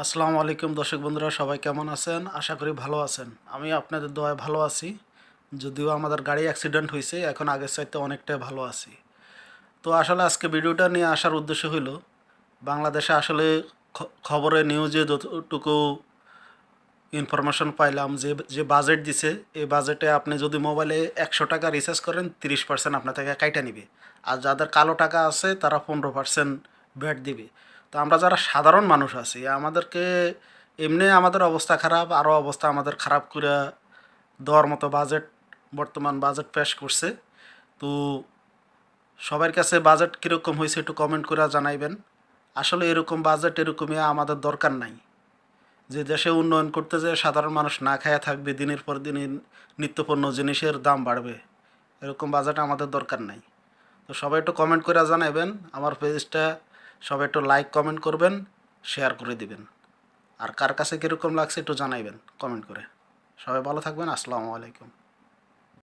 আসসালামু আলাইকুম দর্শক বন্ধুরা, সবাই কেমন আছেন? আশা করি ভালো আছেন। আমি আপনাদের দোয়ায় ভালো আছি, যদিও আমাদের গাড়ি অ্যাক্সিডেন্ট হয়েছে, এখন আগের চাইতে অনেকটাই ভালো আছি। তো আসলে আজকে ভিডিওটা নিয়ে আসার উদ্দেশ্য হইল, বাংলাদেশে আসলে খবরে নিউজে যতটুকু ইনফরমেশন পাইলাম, যে যে বাজেট দিছে, এই বাজেটে আপনি যদি মোবাইলে একশো টাকা রিচার্জ করেন, তিরিশ পার্সেন্ট আপনার থেকে কাইটা নিবে। আর যাদের কালো টাকা আছে, তারা পনেরো পার্সেন্ট ব্যাট দিবে। তো আমরা যারা সাধারণ মানুষ আছি, আমাদেরকে এমনি আমাদের অবস্থা খারাপ আরও অবস্থা আমাদের খারাপ করে দেওয়ার মতো বাজেট বর্তমান বাজেট পেশ করছে। তো সবার কাছে বাজেট কীরকম হয়েছে একটু কমেন্ট করে জানাইবেন। আসলে এরকম বাজেট এরকমই আমাদের দরকার নাই। যে দেশে উন্নয়ন করতে যে সাধারণ মানুষ না খায়া থাকবে, দিনের পর দিন নিত্যপণ্য জিনিসের দাম বাড়বে, এরকম বাজেট আমাদের দরকার নাই। তো সবাই একটু কমেন্ট করে জানাবেন আমার পেজটা সবাই একটু লাইক কমেন্ট করবেন শেয়ার করে দিবেন। আর কার কাছে কীরকম লাগছে একটু জানাইবেন কমেন্ট করে। সবাই ভালো থাকবেন, আসসালামু আলাইকুম।